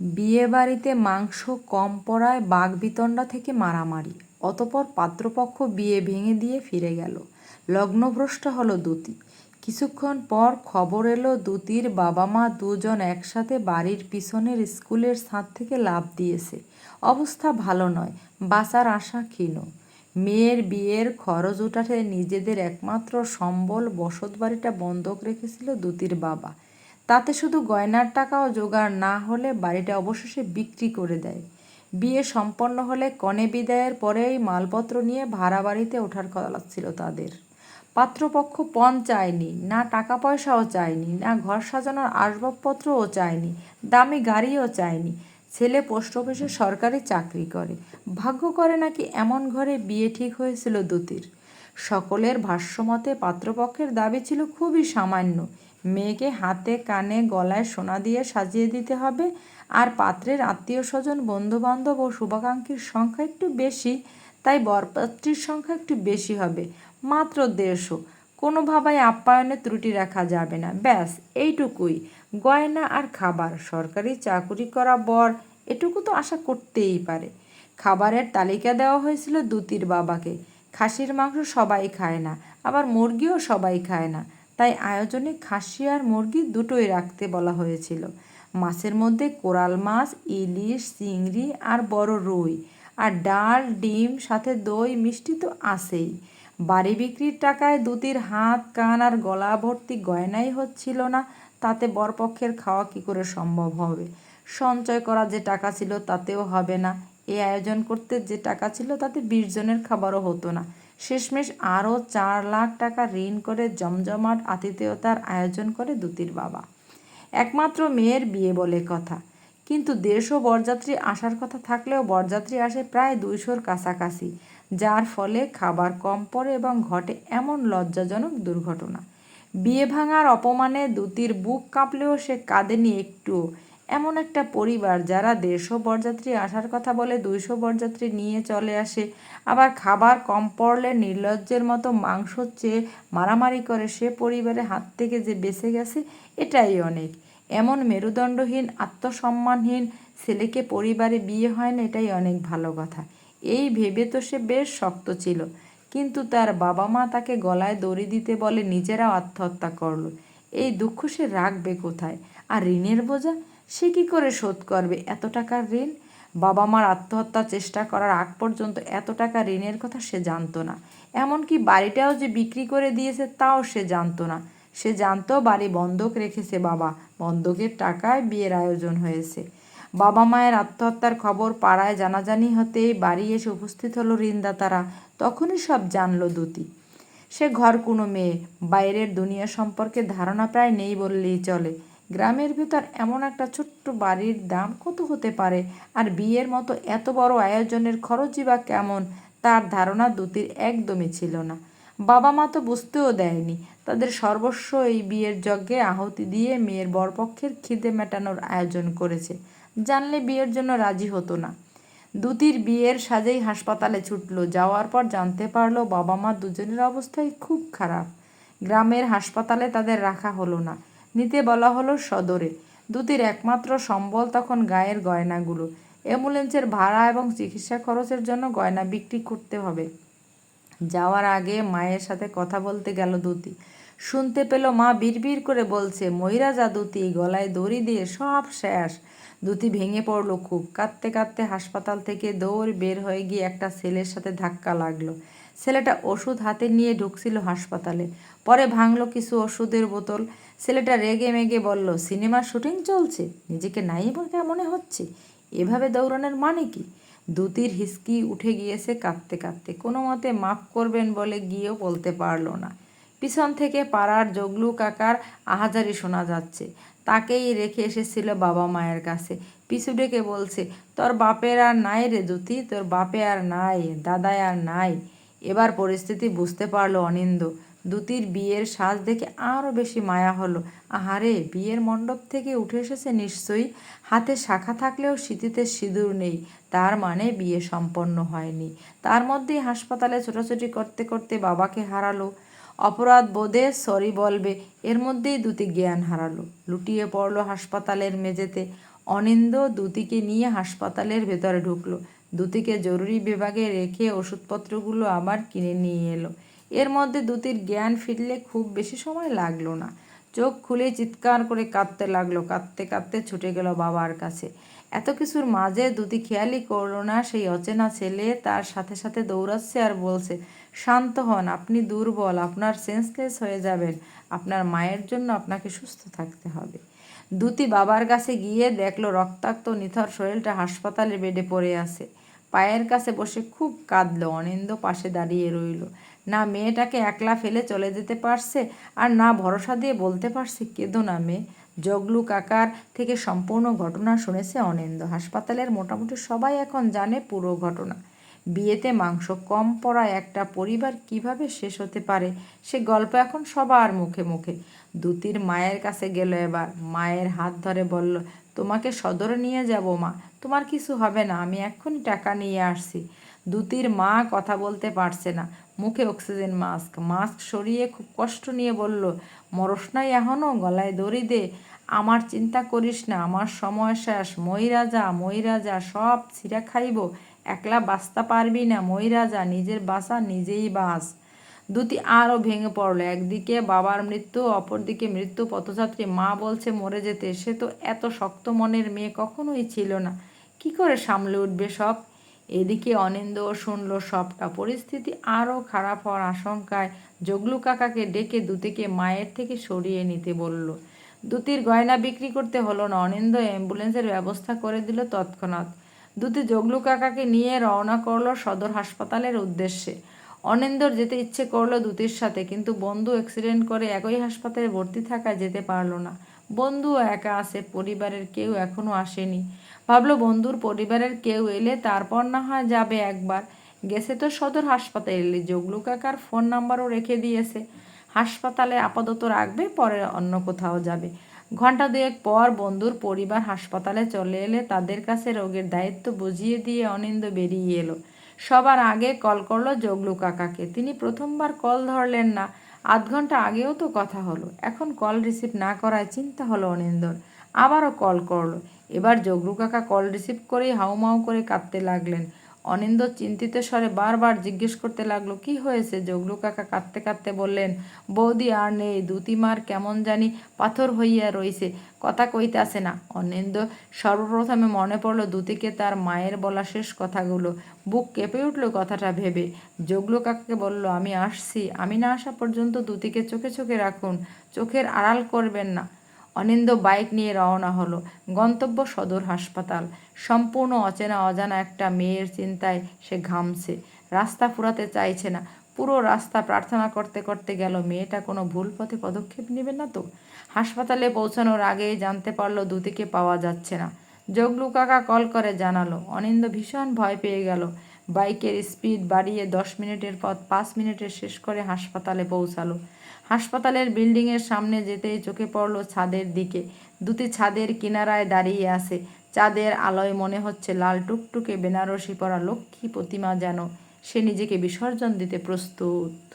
বিয়ে বাড়িতে মাংস, কম পড়ায় বাগবিতণ্ডা থেকে মারামারি। অতপর পাত্রপক্ষ বিয়ে ভেঙে দিয়ে ফিরে গেল। লগ্নভ্রষ্ট হলো দুতি। কিছুক্ষণ পর খবর এলো দুতির বাবা মা দুজন একসাথে বাড়ির পিছনের স্কুলের ছাদ থেকে লাফ দিয়েছে। অবস্থা ভালো নয়, বাঁচার আশা ক্ষীণ। মেয়ের বিয়ের খরচ উঠাতে নিজেদের একমাত্র সম্বল বসত বাড়িটা বন্ধক রেখেছিল দুতির বাবা। তাতে শুধু গয়নার টাকাও জোগাড় না হলে বাড়িটা অবশেষে বিক্রি করে দেয়। বিয়ে সম্পন্ন হলে কনে বিদায়ের পরেই মালপত্র নিয়ে ভাড়া বাড়িতে ওঠার কথা ছিল তাদের। পাত্রপক্ষ পণ চায়নি, না টাকা পয়সাও চায়নি, না ঘর সাজানোর আসবাবপত্রও চায়নি, দামি গাড়িও চায়নি। ছেলে পোস্ট অফিসে সরকারি চাকরি করে। ভাগ্য করে নাকি এমন ঘরে বিয়ে ঠিক হয়েছিল দুতির। সকলের ভাষ্যমতে পাত্রপক্ষের দাবি ছিল খুবই সামান্য মেয়েকে হাতে, কানে, গলায় সোনা দিয়ে সাজিয়ে দিতে হবে। আর পাত্রের আত্মীয় স্বজন বন্ধুবান্ধব ও শুভাকাঙ্ক্ষীর সংখ্যা একটু বেশি, তাই বরপাত্রীর সংখ্যা একটু বেশি হবে। মাত্র দেড়শো। কোনোভাবেই আপ্যায়নে ত্রুটি রাখা যাবে না। ব্যাস, এইটুকুই। গয়না আর খাবার। সরকারি চাকুরি করা বর, এটুকু তো আশা করতেই পারে। খাবারের তালিকা দেওয়া হয়েছিল দুতির বাবাকে। খাসির মাংস সবাই খায় না, আবার মুরগিও সবাই খায় না। তাই আয়োজনে খাসি আর মুরগি দুটোই রাখতে বলা হয়েছিল। মাছের মধ্যে কোরাল মাছ, ইলিশ, চিংড়ি আর বড় রুই আর ডাল, ডিম, সাথে দই মিষ্টি তো আছেই। বাড়ি বিক্রির টাকায় দুতির হাত, কান আর গলা ভর্তি গয়নাই হচ্ছিল না, তাতে বরপক্ষের খাওয়া কি করে সম্ভব হবে? সঞ্চয় করা যে টাকা ছিল তাতেও হবে না। এই আয়োজন করতে যে টাকা ছিল তাতে বিশ জনের খাবারও হতো না। শেষমেশ আরও চার লাখ টাকা ঋণ করে জমজমাট আতিথেয়তার আয়োজন করে দুতির বাবা। একমাত্র মেয়ের বিয়ে বলে কথা। কিন্তু দেড়শো বরযাত্রী আসার কথা থাকলেও বরযাত্রী আসে প্রায় দুইশোর কাছাকাছি, যার ফলে খাবার কম পড়ে এবং ঘটে এমন লজ্জাজনক দুর্ঘটনা। বিয়ে ভাঙার অপমানে দুতির বুক কাঁপলেও সে কাঁদেনি একটুও। এমন একটা পরিবার যারা দেড়শো বরযাত্রী আসার কথা বলে দুইশো বরযাত্রী নিয়ে চলে আসে। আবার খাবার কম পড়লে নির্লজ্জের মতো মাংস চেয়ে মারামারি করে সে পরিবারে হাত থেকে যে বেঁচে গেছে, এটাই অনেক। এমন মেরুদণ্ডহীন, আত্মসম্মানহীন ছেলেকে পরিবারে বিয়ে হয় না, এটাই অনেক ভালো কথা। এই ভেবে তো সে বেশ শক্ত ছিল। কিন্তু তার বাবা মা তাকে গলায় দড়ি দিতে বলে নিজেরাও আত্মহত্যা করল। এই দুঃখ সে রাখবে কোথায়? আর ঋণের বোঝা? সে কী করে শোধ করবে? এত টাকার ঋণ? বাবা মার আত্মহত্যা চেষ্টা করার আগ পর্যন্ত এত টাকা ঋণের কথা সে জানতো না। এমনকি বাড়িটাও যে বিক্রি করে দিয়েছে তাও সে জানতো না। সে জানতো বাড়ি বন্ধক রেখেছে বাবা। বন্ধকের টাকায় বিয়ের আয়োজন হয়েছে। বাবা মায়ের আত্মহত্যার খবর পাড়ায় জানাজানি হতে বাড়ি এসে উপস্থিত হলো ঋণদাতারা। তখনই সব জানলো দুতি। সে ঘর কোনো মেয়ে। বাইরের দুনিয়া সম্পর্কে ধারণা প্রায় নেই বললেই চলে। গ্রামের ভেতর এমন একটা ছোট্ট বাড়ির দাম কত হতে পারে? আর বিয়ের মতো এত বড় আয়োজনের খরচই বা কেমন? তার ধারণা দুতির একদমই ছিল না। বাবা মা তো বুঝতেও দেয়নি। তাদের সর্বস্ব এই বিয়ের যজ্ঞে আহুতি দিয়ে মেয়ের বরপক্ষের খিদে মেটানোর আয়োজন করেছে। জানলে বিয়ের জন্য রাজি হতো না। দুতির বিয়ের সাজেই হাসপাতালে ছুটলো। যাওয়ার পর জানতে পারল বাবা মা দুজনের অবস্থাই খুব খারাপ। গ্রামের হাসপাতালে তাদের রাখা হলো না। নিতে বলা হলো সদরে। দুতির একমাত্র সম্বল তখন গায়ের গয়নাগুলো। অ্যাম্বুলেন্সের ভাড়া এবং চিকিৎসা খরচের জন্য গয়না বিক্রি করতে হবে। যাওয়ার আগে মায়ের সাথে কথা বলতে গেল দুতি শুনতে পেল মা বিড়বিড় করে বলছে ময়রা যা দুতি গলায় দড়ি দিয়ে সব শেষ। দুতি ভেঙে পড়ল খুব। কাঁদতে কাঁদতে হাসপাতাল থেকে দৌড় বের হয়ে গিয়ে একটা ছেলের সাথে ধাক্কা লাগল। ছেলেটা ওষুধ হাতে নিয়ে ঢুকছিল হাসপাতালে। পরে ভাঙলো কিছু ওষুধের বোতল। ছেলেটা রেগে মেগে বলল, সিনেমার শুটিং চলছে, নিজেকে নাই বলে মনে হচ্ছে? এভাবে দৌড়ানোর মানে কি? দুতির হিসকি উঠে গিয়েছে কাঁদতে কাঁদতে কোনো মতে মাফ করবেন বলে গিয়েও বলতে পারল না। পিছন থেকে পাড়ার জগলু কাকার আহাজারি শোনা যাচ্ছে। তাকেই রেখে এসেছিল বাবা মায়ের কাছে। পিছু ডেকে বলছে, তোর বাপের আর নাই রে দুতি তোর বাপে আর নাই দাদায় আর নাই। এবার পরিস্থিতি বুঝতে পারল অনিন্দ দুতির বিয়ের সাজ দেখে আরও বেশি মায়া হলো। আহারে, বিয়ের মণ্ডপ থেকে উঠে এসেছে নিশ্চয়ই। হাতে শাখা থাকলেও স্মৃতিতে সিঁদুর নেই। তার মানে বিয়ে সম্পন্ন হয়নি। তার মধ্যেই হাসপাতালে ছোটাছুটি করতে করতে বাবাকে হারালো। অপরাধ বোধে সরি বলবে, এর মধ্যেই দুটি জ্ঞান হারালো। লুটিয়ে পড়ল হাসপাতালের মেঝেতে। অনিন্দ দুতিকে নিয়ে হাসপাতালের ভেতরে ঢুকলো। দুতিকে জরুরি বিভাগে রেখে ওষুধপত্রগুলো আবার কিনে নিয়ে এলো। এর মধ্যে দুতির জ্ঞান ফিরলে খুব বেশি সময় লাগল না। চোখ খুলে চিৎকার করে কাঁদতে লাগল, কাঁদতে কাঁদতে ছুটে গেল বাবার কাছে। এত কিছুর মাঝে দুতি খেয়ালই করল না সেই অচেনা ছেলে, তার সাথে সাথে দৌড়াচ্ছে আর বলছে, শান্ত হন, আপনি দুর্বল, আপনার সেন্সলেস হয়ে যাবেন, আপনার মায়ের জন্য আপনাকে সুস্থ থাকতে হবে। দুটি বাবার কাছে গিয়ে দেখল রক্তাক্ত নিথর শরীরটা হাসপাতালে বেডে পড়ে আছে। পায়ের কাছে বসে খুব কাঁদলো অনিন্দ পাশে দাঁড়িয়ে রইল। না মেয়েটাকে একলা ফেলে চলে যেতে পারছে আর না ভরসা দিয়ে বলতে পারছে, কেঁদো না মেয়ে। জগলু কাকার থেকে সম্পূর্ণ ঘটনা শুনেছে অনিন্দ হাসপাতালের মোটামুটি সবাই এখন জানে পুরো ঘটনা। বিয়েতে মাংস কম পড়ায় একটা পরিবার কীভাবে শেষ হতে পারে, সে গল্প এখন সবার মুখে মুখে। দুতির মায়ের কাছে গেল এবার। মায়ের হাত ধরে বলল, তোমাকে সদরে নিয়ে যাব মা, তোমার কিছু হবে না, আমি এক্ষুনি টাকা নিয়ে আসছি। দুতির মা কথা বলতে পারছে না। মুখে অক্সিজেন মাস্ক। মাস্ক সরিয়ে খুব কষ্ট নিয়ে বলল, মরস নাই এখনও গলায় দড়ি দে। আমার চিন্তা করিস না, আমার সময় শেষ। ময়রা যা ময়রা যা সব ছিঁড়া খাইব। একলা বাঁচতে পারবি না ময়রা যা নিজের বাসা নিজেই বাস দুটি আরও ভেঙে পড়ল, একদিকে বাবার মৃত্যু, অপরদিকে মৃত্যু। পথযাত্রী মা বলছে, মরে যেতে। সে তো এত শক্ত মনের মেয়ে কখনোই ছিল না। কি করে সামলে উঠবে সব? এদিকে শুনল সবটা পরিস্থিতি আরও খারাপ হওয়ার আশঙ্কায় জগলু কাকাকে ডেকে দুতিকে মায়ের থেকে সরিয়ে নিতে বলল। দুতির গয়না বিক্রি করতে হলো না, অনিন্দ অ্যাম্বুলেন্সের ব্যবস্থা করে দিল তৎক্ষণাৎ। দুতি জগলু কাকাকে নিয়ে রওনা করল সদর হাসপাতালের উদ্দেশ্যে। অনিন্দর যেতে ইচ্ছে করল দুতির সাথে, কিন্তু বন্ধু অ্যাক্সিডেন্ট করে একই হাসপাতালে ভর্তি থাকা যেতে পারল না। বন্ধু একা আছে, পরিবারের কেউ এখনও আসেনি। ভাবলো, বন্ধুর পরিবারের কেউ এলে তারপর না হয় যাবে একবার। গেছে তো সদর হাসপাতালে জগলু কাকার ফোন নাম্বারও রেখে দিয়েছে। হাসপাতালে আপাতত রাখবে, পরে অন্য কোথাও যাবে। ঘণ্টা দুয়েক পর বন্ধুর পরিবার হাসপাতালে চলে এলে তাদের কাছে রোগের দায়িত্ব বুঝিয়ে দিয়ে অনিন্দ বেরিয়ে এলো। সবার আগে কল করল জগলু কাকাকে। তিনি প্রথমবার কল ধরলেন না। আধ ঘণ্টা আগেও তো কথা হলো। এখন কল রিসিভ না করায় চিন্তা হলো অনিন্দর। আবারও কল করল। এবার জগলু কাকা কল রিসিভ করেই হাউমাউ করে কাঁদতে লাগলেন। অনিন্দ চিন্তিত স্বরে বারবার জিজ্ঞেস করতে লাগল, কি হয়েছে? জগলু কাকা কাঁদতে কাঁদতে বললেন, বৌদি আর নেই দুতিমার কেমন জানি পাথর হইয়া রইছে, কথা কইতে আসে না। অনিন্দ সর্বপ্রথমে মনে পড়ল দুতিকে তার মায়ের বলা শেষ কথাগুলো। বুক কেঁপে উঠল কথাটা ভেবে। জগলু কাকাকে বলল, আমি আসছি, আমি না আসা পর্যন্ত দুতিকে চোখে চোখে রাখুন, চোখের আড়াল করবেন না। অনিন্দ বাইক নিয়ে রওনা হলো। গন্তব্য সদর হাসপাতাল। সম্পূর্ণ অচেনা অজানা একটা মেয়ের চিন্তায় সে ঘামছে। রাস্তা ফুরাতে চাইছে না। পুরো রাস্তা প্রার্থনা করতে করতে গেল, মেয়েটা কোনো ভুল পথে পদক্ষেপ নেবে না তো? হাসপাতালে পৌঁছানোর আগেই জানতে পারল দুতিকে পাওয়া যাচ্ছে না। জগলু কাকা কল করে জানালো। অনিন্দ ভীষণ ভয় পেয়ে গেল। বাইকের স্পিড বাড়িয়ে দশ মিনিটের পথ পাঁচ মিনিটে শেষ করে হাসপাতালে পৌঁছালো। হাসপাতালের বিল্ডিংয়ের সামনে যেতেই চোখে পড়ল ছাদের দিকে। দুটি ছাদের কিনারায় দাঁড়িয়ে আছে। চাঁদের আলোয় মনে হচ্ছে লাল টুকটুকে বেনারসি পরা লক্ষ্মী প্রতিমা যেন। সে নিজেকে বিসর্জন দিতে প্রস্তুত।